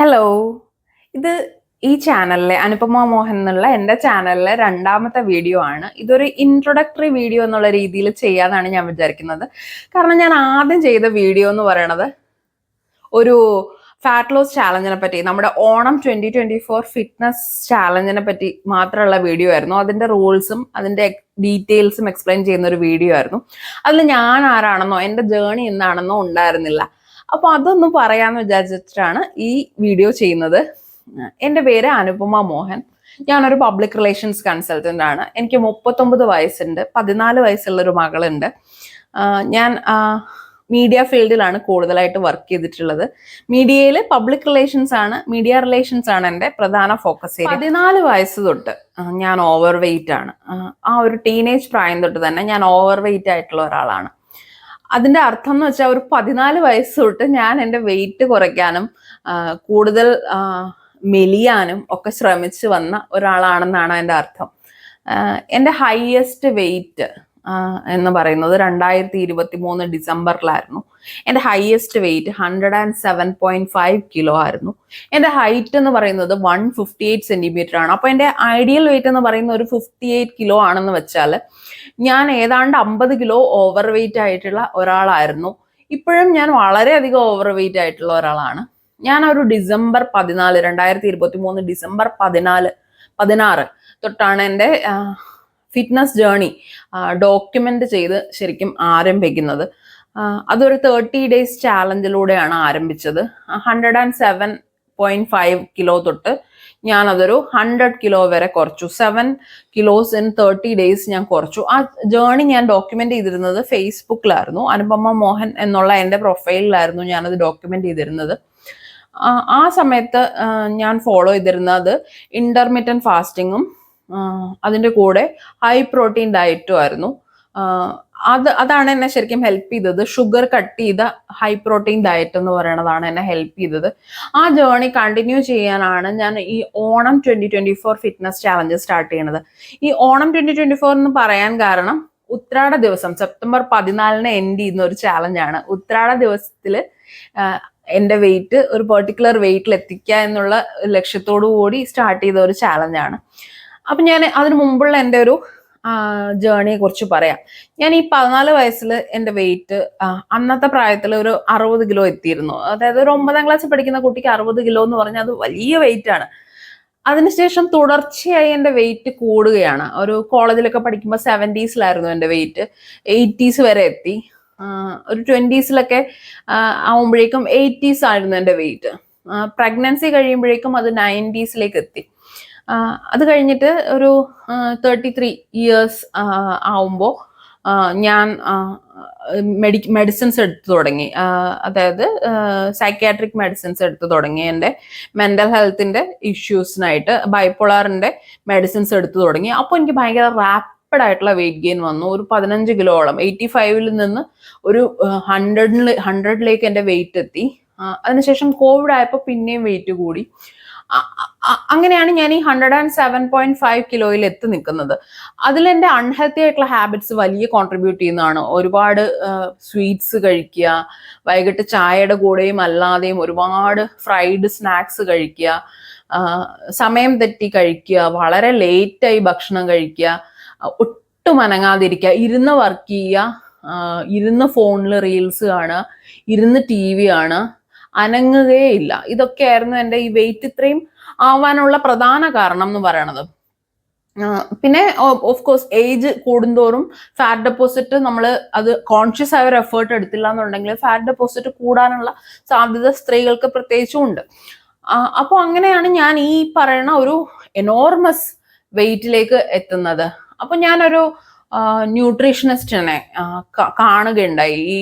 Hello ഇത് ഈ ചാനലിലെ അനുപമ മോഹൻ എന്നുള്ള എന്റെ ചാനലിലെ രണ്ടാമത്തെ വീഡിയോ ആണ്. ഇതൊരു ഇൻട്രൊഡക്ടറി വീഡിയോ എന്നുള്ള രീതിയിൽ ചെയ്യാന്നാണ് ഞാൻ വിചാരിക്കുന്നത്. കാരണം ഞാൻ ആദ്യം ചെയ്ത വീഡിയോ എന്ന് പറയണത് ഒരു ഫാറ്റ് ലോസ് ചാലഞ്ചിനെ പറ്റി നമ്മുടെ Onam twenty twenty four fitness ചാലഞ്ചിനെ പറ്റി മാത്രമുള്ള വീഡിയോ ആയിരുന്നു. അതിന്റെ റൂൾസും അതിന്റെ ഡീറ്റെയിൽസും എക്സ്പ്ലെയിൻ ചെയ്യുന്ന ഒരു വീഡിയോ ആയിരുന്നു. അതിൽ ഞാൻ ആരാണെന്നോ എന്റെ ജേണി എന്താണെന്നോ ഉണ്ടായിരുന്നില്ല. അപ്പൊ അതൊന്ന് പറയാന്ന് വിചാരിച്ചിട്ടാണ് ഈ വീഡിയോ ചെയ്യുന്നത്. എന്റെ പേര് അനുപമ മോഹൻ. ഞാനൊരു പബ്ലിക് റിലേഷൻസ് കൺസൾട്ടന്റ് ആണ്. എനിക്ക് മുപ്പത്തൊമ്പത് വയസ്സുണ്ട്. പതിനാല് വയസ്സുള്ള ഒരു മകളുണ്ട് ഞാൻ മീഡിയ ഫീൽഡിലാണ് കൂടുതലായിട്ട് വർക്ക് ചെയ്തിട്ടുള്ളത്. മീഡിയയിൽ പബ്ലിക് റിലേഷൻസ് ആണ് മീഡിയ റിലേഷൻസ് ആണ് എന്റെ പ്രധാന ഫോക്കസ് പതിനാല് വയസ്സ് തൊട്ട് ഞാൻ ഓവർ വെയിറ്റ് ആണ്. ആ ഒരു ടീനേജ് പ്രായം തൊട്ട് തന്നെ ഞാൻ ഓവർ വെയിറ്റ് ആയിട്ടുള്ള ഒരാളാണ്. അതിന്റെ അർത്ഥം എന്ന് വെച്ചാൽ ഒരു പതിനാല് വയസ്സ് തൊട്ട് ഞാൻ എന്റെ വെയിറ്റ് കുറയ്ക്കാനും കൂടുതൽ മെലിയാനും ഒക്കെ ശ്രമിച്ചു വന്ന ഒരാളാണെന്നാണ് എന്റെ അർത്ഥം. എന്റെ ഹയസ്റ്റ് വെയിറ്റ് എന്ന് പറയുന്നത് രണ്ടായിരത്തി ഇരുപത്തി മൂന്ന് ഡിസംബറിലായിരുന്നു. എന്റെ highest weight hundred and seven point five kilo ആയിരുന്നു. എന്റെ ഹൈറ്റ് എന്ന് പറയുന്നത് വൺ ഫിഫ്റ്റി എയ്റ്റ് സെന്റിമീറ്റർ ആണ്. അപ്പോൾ എന്റെ ഐഡിയൽ വെയിറ്റ് എന്ന് പറയുന്ന ഒരു ഫിഫ്റ്റി എയ്റ്റ് കിലോ ആണെന്ന് വെച്ചാൽ ഞാൻ ഏതാണ്ട് അമ്പത് കിലോ ഓവർ വെയിറ്റ് ആയിട്ടുള്ള ഒരാളായിരുന്നു. ഇപ്പോഴും ഞാൻ വളരെയധികം ഓവർ വെയിറ്റ് ആയിട്ടുള്ള ഒരാളാണ്. ഞാൻ ഒരു ഡിസംബർ പതിനാല് രണ്ടായിരത്തി ഇരുപത്തി മൂന്ന് ഡിസംബർ പതിനാല് പതിനാറ് തൊട്ടാണ് എന്റെ ഫിറ്റ്നസ് ജേണി ഡോക്യുമെന്റ് ചെയ്ത് ശരിക്കും ആരംഭിക്കുന്നത്. അതൊരു തേർട്ടി ഡേയ്സ് ചാലഞ്ചിലൂടെയാണ് ആരംഭിച്ചത്. Hundred and seven point five kilo തൊട്ട് ഞാൻ അതൊരു ഹൺഡ്രഡ് കിലോ വരെ കുറച്ചു. Seven kilos in thirty days ഞാൻ കുറച്ചു. ആ ജേണി ഞാൻ ഡോക്യുമെന്റ് ചെയ്തിരുന്നത് ഫേസ്ബുക്കിലായിരുന്നു അനുപമ മോഹൻ എന്നുള്ള എന്റെ പ്രൊഫൈലിലായിരുന്നു ഞാനത് ഡോക്യുമെന്റ് ചെയ്തിരുന്നത്. ആ സമയത്ത് ഞാൻ ഫോളോ ചെയ്തിരുന്നത് ഇന്റർമീഡിയൻ ഫാസ്റ്റിങ്ങും അതിന്റെ കൂടെ ഹൈ പ്രോട്ടീൻ ഡയറ്റും ആയിരുന്നു. അത് അതാണ് എന്നെ ശരിക്കും ഹെൽപ്പ് ചെയ്തത്. ഷുഗർ കട്ട് ചെയ്ത ഹൈ പ്രോട്ടീൻ ഡയറ്റ് എന്ന് പറയുന്നതാണ് എന്നെ ഹെൽപ്പ് ചെയ്തത്. ആ ജേണി കണ്ടിന്യൂ ചെയ്യാനാണ് ഞാൻ ഈ Onam twenty twenty four fitness challenge start ചെയ്യണത്. ഈ ഓണം ട്വന്റി ട്വന്റി ഫോർ എന്ന് പറയാൻ കാരണം ഉത്രാട ദിവസം സെപ്റ്റംബർ പതിനാലിന് എൻഡ് ചെയ്യുന്ന ഒരു ചാലഞ്ചാണ് ഉത്രാട ദിവസത്തിൽ എന്റെ വെയിറ്റ് ഒരു പെർട്ടിക്കുലർ വെയിറ്റിൽ എത്തിക്കുക എന്നുള്ള ലക്ഷ്യത്തോടു കൂടി സ്റ്റാർട്ട് ചെയ്ത ഒരു ചാലഞ്ചാണ് അപ്പൊ ഞാൻ അതിനു മുമ്പുള്ള എന്റെ ഒരു ജേണിയെ കുറിച്ച് പറയാം. ഞാൻ ഈ പതിനാല് വയസ്സിൽ എന്റെ വെയിറ്റ് അന്നത്തെ പ്രായത്തിൽ ഒരു അറുപത് കിലോ എത്തിയിരുന്നു. അതായത് ഒരു ഒമ്പതാം ക്ലാസ്സിൽ പഠിക്കുന്ന കുട്ടിക്ക് അറുപത് കിലോ എന്ന് പറഞ്ഞാൽ അത് വലിയ വെയിറ്റ് ആണ്. അതിനുശേഷം തുടർച്ചയായി എന്റെ വെയിറ്റ് കൂടുകയാണ്. ഒരു കോളേജിലൊക്കെ പഠിക്കുമ്പോൾ സെവന്റീസിലായിരുന്നു എന്റെ വെയിറ്റ് എയ്റ്റീസ് വരെ എത്തി. ഒരു ട്വന്റീസിലൊക്കെ ആവുമ്പോഴേക്കും എയ്റ്റീസ് ആയിരുന്നു എന്റെ വെയിറ്റ് പ്രഗ്നൻസി കഴിയുമ്പോഴേക്കും അത് നയന്റീസിലേക്ക് എത്തി. അത് കഴിഞ്ഞിട്ട് ഒരു തേർട്ടി ത്രീ ഇയേഴ്സ് ആവുമ്പോൾ ഞാൻ മെഡി മെഡിസിൻസ് എടുത്തു തുടങ്ങി. അതായത് സൈക്യാട്രിക് മെഡിസിൻസ് എടുത്തു തുടങ്ങി. എന്റെ മെന്റൽ ഹെൽത്തിന്റെ ഇഷ്യൂസിനായിട്ട് ബൈപ്പോളാറിന്റെ മെഡിസിൻസ് എടുത്തു തുടങ്ങി. അപ്പോൾ എനിക്ക് ഭയങ്കര റാപ്പിഡ് ആയിട്ടുള്ള വെയിറ്റ് ഗെയിൻ വന്നു. ഒരു പതിനഞ്ച് കിലോളം എയ്റ്റി ഫൈവിൽ നിന്ന് ഒരു ഹൺഡ്രഡിൽ ഹൺഡ്രഡിലേക്ക് എന്റെ വെയിറ്റ് എത്തി. അതിനുശേഷം കോവിഡ് ആയപ്പോൾ പിന്നെയും വെയിറ്റ് കൂടി. അങ്ങനെയാണ് ഞാൻ ഈ hundred and seven point five കിലോയിൽ എത്തി നിൽക്കുന്നത്. അതിൽ എന്റെ അൺഹെൽത്തി ആയിട്ടുള്ള ഹാബിറ്റ്സ് വലിയ കോൺട്രിബ്യൂട്ട് ചെയ്യുന്നതാണ്. ഒരുപാട് സ്വീറ്റ്സ് കഴിക്കുക വൈകിട്ട് ചായയുടെ കൂടെയും അല്ലാതെയും ഒരുപാട് ഫ്രൈഡ് സ്നാക്സ് കഴിക്കുക സമയം തെറ്റി കഴിക്കുക വളരെ ലേറ്റായി ഭക്ഷണം കഴിക്കുക ഒട്ടും അനങ്ങാതിരിക്കുക ഇരുന്ന് വർക്ക് ചെയ്യുക ഇരുന്ന് ഫോണിൽ റീൽസ് കാണുക ഇരുന്ന് ടി വി കാണുക അനങ്ങുകയില്ല ഇതൊക്കെയായിരുന്നു എന്റെ ഈ വെയിറ്റ് ഇത്രയും ആവാനുള്ള പ്രധാന കാരണം എന്ന് പറയണത്. പിന്നെ ഓഫ് കോഴ്സ് ഏജ് കൂടുന്തോറും ഫാറ്റ് ഡെപ്പോസിറ്റ് നമ്മൾ അത് കോൺഷ്യസ് ആയ ഒരു എഫേർട്ട് എടുത്തില്ല എന്നുണ്ടെങ്കിൽ ഫാറ്റ് ഡെപ്പോസിറ്റ് കൂടാനുള്ള സാധ്യത സ്ത്രീകൾക്ക് പ്രത്യേകിച്ചും ഉണ്ട്. അപ്പോൾ അങ്ങനെയാണ് ഞാൻ ഈ പറയുന്ന ഒരു എനോർമസ് വെയിറ്റിലേക്ക് എത്തുന്നത്. അപ്പൊ ഞാനൊരു ന്യൂട്രീഷനിസ്റ്റിനെ കാണുകയുണ്ടായി. ഈ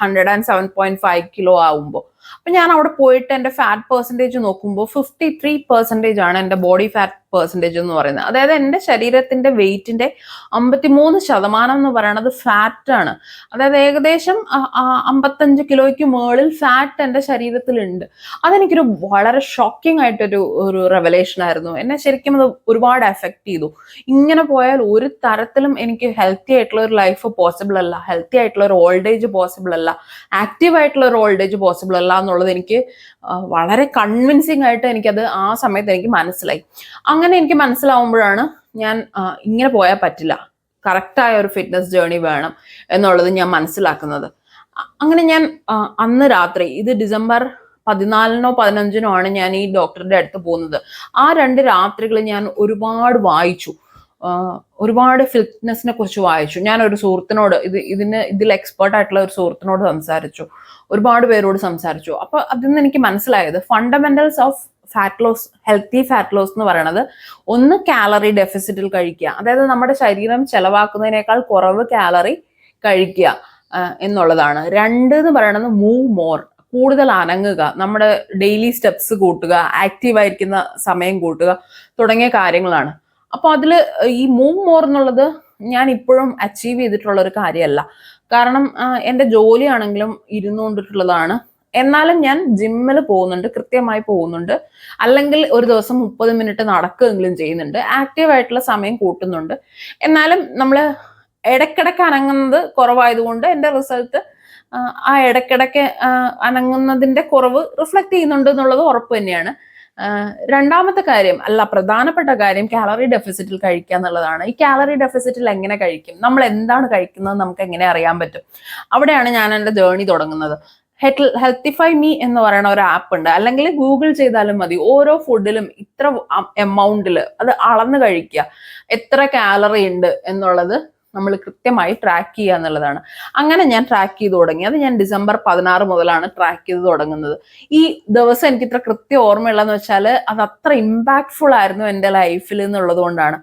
hundred and seven point five kilo ആവുമ്പോൾ അപ്പൊ ഞാൻ അവിടെ പോയിട്ട് എന്റെ ഫാറ്റ് പെർസെന്റേജ് നോക്കുമ്പോൾ ഫിഫ്റ്റി ത്രീ പെർസെന്റേജ് ആണ് എന്റെ ബോഡി ഫാറ്റ് പെർസെന്റേജ് എന്ന് പറയുന്നത്. അതായത് എന്റെ ശരീരത്തിന്റെ വെയിറ്റിന്റെ അമ്പത്തിമൂന്ന് ശതമാനം എന്ന് പറയുന്നത് ഫാറ്റാണ് അതായത് ഏകദേശം അമ്പത്തഞ്ച് കിലോയ്ക്ക് മുകളിൽ ഫാറ്റ് എന്റെ ശരീരത്തിലുണ്ട്. അതെനിക്കൊരു വളരെ ഷോക്കിംഗ് ആയിട്ടൊരു ഒരു റെവലേഷൻ ആയിരുന്നു. എന്നെ ശരിക്കും അത് ഒരുപാട് എഫക്റ്റ് ചെയ്തു. ഇങ്ങനെ പോയാൽ ഒരു തരത്തിലും എനിക്ക് ഹെൽത്തി ആയിട്ടുള്ള ഒരു ലൈഫ് പോസിബിൾ അല്ല. ഹെൽത്തി ആയിട്ടുള്ള ഒരു ഓൾഡ് ഏജ് പോസിബിൾ അല്ല. ആക്റ്റീവ് ആയിട്ടുള്ള ഒരു ഓൾഡ് ഏജ് പോസിബിൾ അല്ല എന്നുള്ളത് എനിക്ക് വളരെ കൺവിൻസിങ് ആയിട്ട് എനിക്കത് ആ സമയത്ത് എനിക്ക് മനസ്സിലായി. അങ്ങനെ എനിക്ക് മനസ്സിലാവുമ്പോഴാണ് ഞാൻ ഇങ്ങനെ പോയാൽ പറ്റില്ല. കറക്റ്റായ ഒരു ഫിറ്റ്നസ് ജേർണി വേണം എന്നുള്ളത് ഞാൻ മനസ്സിലാക്കുന്നത്. അങ്ങനെ ഞാൻ അന്ന് രാത്രി ഇത് ഡിസംബർ പതിനാലിനോ പതിനഞ്ചിനോ ആണ് ഞാൻ ഈ ഡോക്ടറുടെ അടുത്ത് പോകുന്നത്. ആ രണ്ട് രാത്രികൾ ഞാൻ ഒരുപാട് വായിച്ചു. ഒരുപാട് ഫിറ്റ്നസിനെ കുറിച്ച് വായിച്ചു. ഞാൻ ഒരു സുഹൃത്തിനോട് ഇത് ഇതിന് ഇതിൽ എക്സ്പേർട്ട് ആയിട്ടുള്ള ഒരു സുഹൃത്തിനോട് സംസാരിച്ചു. ഒരുപാട് പേരോട് സംസാരിച്ചു. അപ്പൊ അതിൽ നിന്ന് എനിക്ക് മനസ്സിലായത് fundamentals of fat loss healthy fat loss എന്ന് പറയുന്നത് ഒന്ന് കാലറി ഡെഫിസിറ്റിൽ കഴിക്കുക. അതായത് നമ്മുടെ ശരീരം ചെലവാക്കുന്നതിനേക്കാൾ കുറവ് കാലറി കഴിക്കുക എന്നുള്ളതാണ്. രണ്ട് എന്ന് പറയുന്നത് മൂവ് മോർ കൂടുതൽ അനങ്ങുക നമ്മുടെ ഡെയിലി സ്റ്റെപ്സ് കൂട്ടുക ആക്റ്റീവ് ആയിരിക്കുന്ന സമയം കൂട്ടുക തുടങ്ങിയ കാര്യങ്ങളാണ്. അപ്പോൾ അതിൽ ഈ മൂവ് മോർ എന്നുള്ളത് ഞാൻ ഇപ്പോഴും അച്ചീവ് ചെയ്തിട്ടുള്ള ഒരു കാര്യമല്ല. കാരണം എന്റെ ജോലിയാണെങ്കിലും ഇരുന്നുകൊണ്ടിട്ടുള്ളതാണ്. എന്നാലും ഞാൻ ജിമ്മിൽ പോകുന്നുണ്ട് കൃത്യമായി പോകുന്നുണ്ട്. അല്ലെങ്കിൽ ഒരു ദിവസം മുപ്പത് മിനിറ്റ് നടക്കുകയെങ്കിലും ചെയ്യുന്നുണ്ട്. ആക്റ്റീവ് ആയിട്ടുള്ള സമയം കൂട്ടുന്നുണ്ട്. എന്നാലും നമ്മൾ ഇടയ്ക്കിടയ്ക്ക് അനങ്ങുന്നത് കുറവായതുകൊണ്ട് എന്റെ റിസൾട്ട് ആ ഇടയ്ക്കിടയ്ക്ക് അനങ്ങുന്നതിന്റെ കുറവ് റിഫ്ലക്റ്റ് ചെയ്യുന്നുണ്ട് എന്നുള്ളത് ഉറപ്പ് തന്നെയാണ്. രണ്ടാമത്തെ കാര്യം അല്ല പ്രധാനപ്പെട്ട കാര്യം കാലറി ഡെഫിസിറ്റിൽ കഴിക്കുക എന്നുള്ളതാണ്. ഈ കാലറി ഡെഫിസിറ്റിൽ എങ്ങനെ കഴിക്കും? നമ്മൾ എന്താണ് കഴിക്കുന്നത് നമുക്ക് എങ്ങനെ അറിയാൻ പറ്റും? അവിടെയാണ് ഞാൻ എന്റെ ജേണി തുടങ്ങുന്നത്. ഹെൽത്തിഫൈ മീ എന്ന് പറയുന്ന ഒരു ആപ്പ് ഉണ്ട്. അല്ലെങ്കിൽ ഗൂഗിൾ ചെയ്താലും മതി. ഓരോ ഫുഡിലും ഇത്ര എമൗണ്ടിൽ അത് അളന്ന് കഴിക്കുക. എത്ര കാലറി ഉണ്ട് എന്നുള്ളത് നമ്മൾ കൃത്യമായി ട്രാക്ക് ചെയ്യുക എന്നുള്ളതാണ്. അങ്ങനെ ഞാൻ ട്രാക്ക് ചെയ്ത് തുടങ്ങി. അത് ഞാൻ ഡിസംബർ പതിനാറ് മുതലാണ് ട്രാക്ക് ചെയ്ത് തുടങ്ങുന്നത്. ഈ ദിവസം എനിക്ക് ഇത്ര കൃത്യം ഓർമ്മയുള്ളതെന്ന് വെച്ചാൽ അത് അത്ര ഇമ്പാക്ട്ഫുൾ ആയിരുന്നു എന്റെ ലൈഫിൽ എന്നുള്ളത് കൊണ്ടാണ്.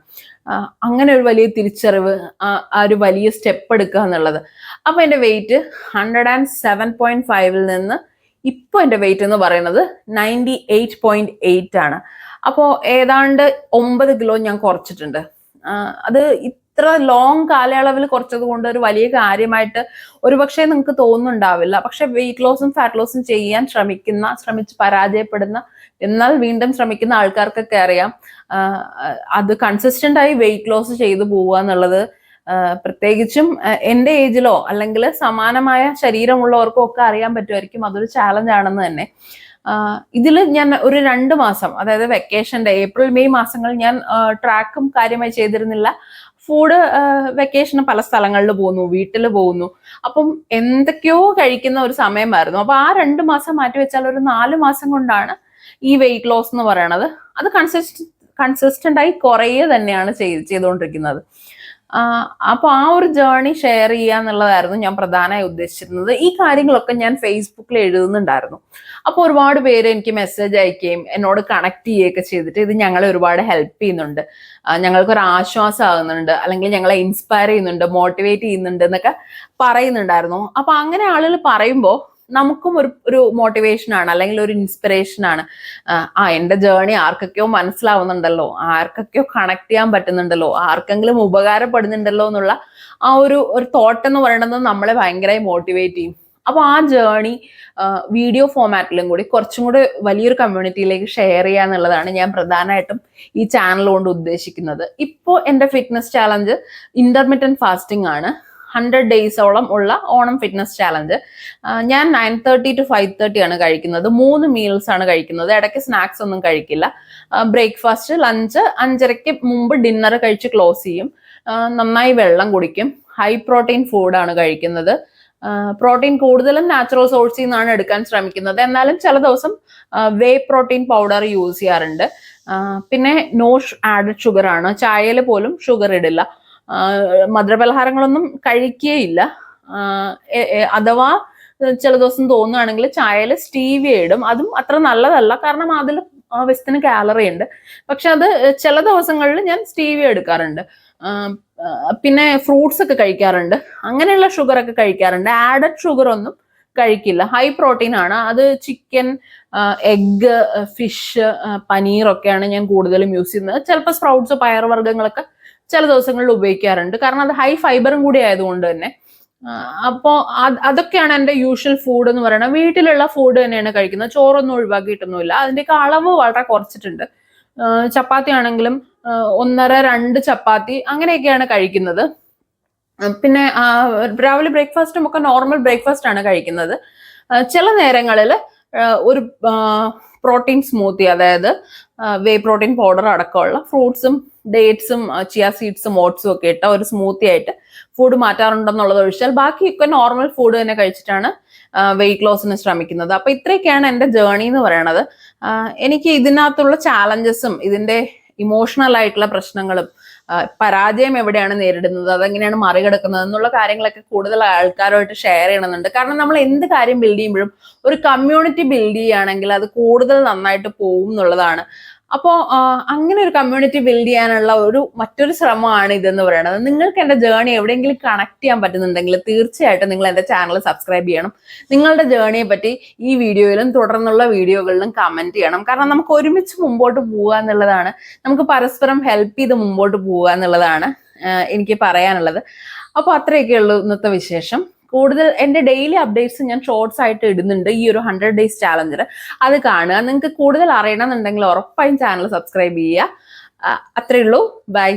അങ്ങനെ ഒരു വലിയ തിരിച്ചറിവ് ആ ഒരു വലിയ സ്റ്റെപ്പ് എടുക്കുക എന്നുള്ളത്. അപ്പൊ എന്റെ weight hundred and seven point ഫൈവിൽ നിന്ന് ഇപ്പോൾ എന്റെ വെയിറ്റ് എന്ന് പറയുന്നത് നയന്റി എയ്റ്റ് പോയിന്റ് എയ്റ്റ് ആണ്. അപ്പോൾ ഏതാണ്ട് ഒമ്പത് കിലോ ഞാൻ കുറച്ചിട്ടുണ്ട്. അത് ഇത്ര ലോങ് കാലയളവിൽ കുറച്ചത് കൊണ്ട് ഒരു വലിയ കാര്യമായിട്ട് ഒരുപക്ഷെ നിങ്ങൾക്ക് തോന്നുന്നുണ്ടാവില്ല. പക്ഷെ വെയിറ്റ് ലോസും ഫാറ്റ് ലോസും ചെയ്യാൻ ശ്രമിക്കുന്ന ശ്രമിച്ച് പരാജയപ്പെടുന്ന എന്നാൽ വീണ്ടും ശ്രമിക്കുന്ന ആൾക്കാർക്കൊക്കെ അറിയാം അത് കൺസിസ്റ്റന്റ് ആയി വെയിറ്റ് ലോസ് ചെയ്തു പോവുക എന്നുള്ളത് പ്രത്യേകിച്ചും എന്റെ ഏജിലോ അല്ലെങ്കിൽ സമാനമായ ശരീരമുള്ളവർക്കോ ഒക്കെ അറിയാൻ പറ്റുമായിരിക്കും അതൊരു ചാലഞ്ച് ആണെന്ന് തന്നെ. ഇതിൽ ഞാൻ ഒരു രണ്ട് മാസം അതായത് വെക്കേഷന്റെ ഏപ്രിൽ മെയ് മാസങ്ങൾ ഞാൻ ട്രാക്കും കാര്യമായി ചെയ്തിരുന്നില്ല. ഫുഡ് വെക്കേഷന് പല സ്ഥലങ്ങളിൽ പോകുന്നു വീട്ടിൽ പോകുന്നു. അപ്പം എന്തൊക്കെയോ കഴിക്കുന്ന ഒരു സമയമായിരുന്നു. അപ്പോൾ ആ രണ്ട് മാസം മാറ്റി വെച്ചാൽ ഒരു നാല് മാസം കൊണ്ടാണ് ഈ വെയിറ്റ് ലോസ് എന്ന് പറയണത്. അത് കൺസിസ്റ്റ് കൺസിസ്റ്റന്റ് ആയി കുറേ തന്നെയാണ് ചെയ്ത് ചെയ്തുകൊണ്ടിരിക്കുന്നത് അപ്പോൾ ആ ഒരു ജേർണി ഷെയർ ചെയ്യുക എന്നുള്ളതായിരുന്നു ഞാൻ പ്രധാനമായി ഉദ്ദേശിച്ചിരുന്നത്. ഈ കാര്യങ്ങളൊക്കെ ഞാൻ ഫേസ്ബുക്കിൽ എഴുതുന്നുണ്ടായിരുന്നു. അപ്പോൾ ഒരുപാട് പേര് എനിക്ക് മെസ്സേജ് അയക്കുകയും എന്നോട് കണക്ട് ചെയ്യുകയൊക്കെ ചെയ്തിട്ട് ഇത് ഞങ്ങളെ ഒരുപാട് ഹെൽപ്പ് ചെയ്യുന്നുണ്ട്. ഞങ്ങൾക്ക് ഞങ്ങൾക്കൊരു ആശ്വാസം ആകുന്നുണ്ട്. അല്ലെങ്കിൽ ഞങ്ങളെ ഇൻസ്പയർ ചെയ്യുന്നുണ്ട് മോട്ടിവേറ്റ് ചെയ്യുന്നുണ്ട് എന്നൊക്കെ പറയുന്നുണ്ടായിരുന്നു. അപ്പൊ അങ്ങനെ ആളുകൾ പറയുമ്പോൾ നമുക്കും ഒരു ഒരു മോട്ടിവേഷൻ ആണ് അല്ലെങ്കിൽ ഒരു ഇൻസ്പിറേഷൻ ആണ്. ആ, എന്റെ ജേർണി ആർക്കൊക്കെയോ മനസ്സിലാവുന്നുണ്ടല്ലോ ആർക്കൊക്കെയോ കണക്ട് ചെയ്യാൻ പറ്റുന്നുണ്ടല്ലോ ആർക്കെങ്കിലും ഉപകാരപ്പെടുന്നുണ്ടല്ലോ എന്നുള്ള ആ ഒരു ഒരു തോട്ട് എന്ന് പറയുന്നത് നമ്മളെ ഭയങ്കരമായി മോട്ടിവേറ്റ് ചെയ്യും. അപ്പോൾ ആ ജേർണി വീഡിയോ ഫോമാറ്റിലും കൂടി കുറച്ചും കൂടി വലിയൊരു കമ്മ്യൂണിറ്റിയിലേക്ക് ഷെയർ ചെയ്യുക എന്നുള്ളതാണ് ഞാൻ പ്രധാനമായിട്ടും ഈ ചാനൽ കൊണ്ട് ഉദ്ദേശിക്കുന്നത്. ഇപ്പോൾ എന്റെ ഫിറ്റ്നസ് ചാലഞ്ച് ഇന്റർമീഡിയൻ ഫാസ്റ്റിംഗ് ആണ്. ഹൺഡ്രഡ് ഡേയ്സോളം ഉള്ള ഓണം ഫിറ്റ്നസ് ചാലഞ്ച് ഞാൻ nine thirty to five thirty ആണ് കഴിക്കുന്നത്. മൂന്ന് മീൽസ് ആണ് കഴിക്കുന്നത്. ഇടയ്ക്ക് സ്നാക്സ് ഒന്നും കഴിക്കില്ല. ബ്രേക്ക്ഫാസ്റ്റ് ലഞ്ച് അഞ്ചരയ്ക്ക് മുമ്പ് ഡിന്നർ കഴിച്ച് ക്ലോസ് ചെയ്യും. നന്നായി വെള്ളം കുടിക്കും. ഹൈ പ്രോട്ടീൻ ഫുഡാണ് കഴിക്കുന്നത്. പ്രോട്ടീൻ കൂടുതലും നാച്ചുറൽ സോഴ്സിൽ നിന്നാണ് എടുക്കാൻ ശ്രമിക്കുന്നത്. എന്നാലും ചില ദിവസം വേ പ്രോട്ടീൻ പൗഡർ യൂസ് ചെയ്യാറുണ്ട്. പിന്നെ നോ ആഡഡ് ഷുഗർ ആണ്. ചായയിൽ പോലും ഷുഗർ ഇടില്ല. മധുരപലഹാരങ്ങളൊന്നും കഴിക്കുകയില്ല അഥവാ ചില ദിവസം തോന്നുകയാണെങ്കിൽ ചായയിൽ സ്റ്റീവിയ ഇടും. അതും അത്ര നല്ലതല്ല. കാരണം അതിൽ വിസ്തിന് കാലറി ഉണ്ട്. പക്ഷെ അത് ചില ദിവസങ്ങളിൽ ഞാൻ സ്റ്റീവിയ എടുക്കാറുണ്ട്. പിന്നെ ഫ്രൂട്ട്സ് ഒക്കെ കഴിക്കാറുണ്ട്. അങ്ങനെയുള്ള ഷുഗർ ഒക്കെ കഴിക്കാറുണ്ട്. ആഡഡ് ഷുഗർ ഒന്നും കഴിക്കില്ല. ഹൈ പ്രോട്ടീൻ ആണ്. അത് ചിക്കൻ എഗ്ഗ് ഫിഷ് പനീർ പനീറൊക്കെയാണ് ഞാൻ കൂടുതലും യൂസ് ചെയ്യുന്നത്. ചിലപ്പോൾ സ്പ്രൗട്ട്സ് പയറുവർഗങ്ങളൊക്കെ ചില ദിവസങ്ങളിൽ ഉപയോഗിക്കാറുണ്ട്. കാരണം അത് ഹൈ ഫൈബറും കൂടി ആയതുകൊണ്ട് തന്നെ. അപ്പോൾ അതൊക്കെയാണ് എന്റെ യൂഷ്വൽ ഫുഡ് എന്ന് പറയുന്നത്. വീട്ടിലുള്ള ഫുഡ് തന്നെയാണ് കഴിക്കുന്നത്. ചോറൊന്നും ഒഴിവാക്കിയിട്ടൊന്നുമില്ല. അതിന്റെയൊക്കെ അളവ് വളരെ കുറച്ചിട്ടുണ്ട്. ചപ്പാത്തി ആണെങ്കിലും ഒന്നര രണ്ട് ചപ്പാത്തി അങ്ങനെയൊക്കെയാണ് കഴിക്കുന്നത്. പിന്നെ രാവിലെ ബ്രേക്ക്ഫാസ്റ്റും ഒക്കെ നോർമൽ ബ്രേക്ക്ഫാസ്റ്റ് ആണ് കഴിക്കുന്നത്. ചില നേരങ്ങളിൽ ഒരു പ്രോട്ടീൻ സ്മൂത്തി അതായത് വേ പ്രോട്ടീൻ പൗഡർ അടക്കമുള്ള ഫ്രൂട്ട്സും ഡേറ്റ്സും ചിയ സീഡ്സും ഓട്സും ഒക്കെ ഇട്ട ഒരു സ്മൂത്തി ആയിട്ട് ഫുഡ് മാറ്റാറുണ്ടെന്നുള്ളത് ഒഴിച്ചാൽ ബാക്കിയൊക്കെ നോർമൽ ഫുഡ് തന്നെ കഴിച്ചിട്ടാണ് വെയിറ്റ് ലോസിന് ശ്രമിക്കുന്നത്. അപ്പൊ ഇത്രയൊക്കെയാണ് എന്റെ ജേണി എന്ന് പറയണത്. എനിക്ക് ഇതിനകത്തുള്ള ചാലഞ്ചസും ഇതിന്റെ ഇമോഷണൽ ആയിട്ടുള്ള പ്രശ്നങ്ങളും പരാജയം എവിടെയാണ് നേരിടുന്നത് അതെങ്ങനെയാണ് മറികടക്കുന്നത് എന്നുള്ള കാര്യങ്ങളൊക്കെ കൂടുതൽ ആൾക്കാരുമായിട്ട് ഷെയർ ചെയ്യണമെന്നുണ്ട്. കാരണം നമ്മൾ എന്ത് കാര്യം ബിൽഡ് ചെയ്യുമ്പോഴും ഒരു കമ്മ്യൂണിറ്റി ബിൽഡ് ചെയ്യുകയാണെങ്കിൽ അത് കൂടുതൽ നന്നായിട്ട് പോകും എന്നുള്ളതാണ് അപ്പോൾ അങ്ങനെ ഒരു കമ്മ്യൂണിറ്റി ബിൽഡ് ചെയ്യാനുള്ള ഒരു മറ്റൊരു ശ്രമമാണ് ഇതെന്ന് പറയുന്നത് നിങ്ങൾക്ക് എന്റെ ജേണി എവിടെയെങ്കിലും കണക്ട് ചെയ്യാൻ പറ്റുന്നുണ്ടെങ്കിൽ തീർച്ചയായിട്ടും നിങ്ങൾ എന്റെ ചാനൽ സബ്സ്ക്രൈബ് ചെയ്യണം. നിങ്ങളുടെ ജേണിയെ പറ്റി ഈ വീഡിയോയിലും തുടർന്നുള്ള വീഡിയോകളിലും കമന്റ് ചെയ്യണം. കാരണം നമുക്ക് ഒരുമിച്ച് മുമ്പോട്ട് പോവുക എന്നുള്ളതാണ്. നമുക്ക് പരസ്പരം ഹെൽപ്പ് ചെയ്ത് മുമ്പോട്ട് പോവുക എന്നുള്ളതാണ് എനിക്ക് പറയാനുള്ളത്. അപ്പോൾ അത്രയൊക്കെ ഉള്ളൂ ഇന്നത്തെ വിശേഷം. കൂടുതൽ എന്റെ ഡെയിലി അപ്ഡേറ്റ്സ് ഞാൻ ഷോർട്സ് ആയിട്ട് ഇടുന്നുണ്ട്. ഈ ഒരു ഹൺഡ്രഡ് ഡേയ്സ് ചാലഞ്ചർ അത് കാണുക. നിങ്ങൾക്ക് കൂടുതൽ അറിയണമെന്നുണ്ടെങ്കിൽ ഉറപ്പായും ചാനൽ സബ്സ്ക്രൈബ് ചെയ്യുക. അത്രയുള്ളൂ ബൈ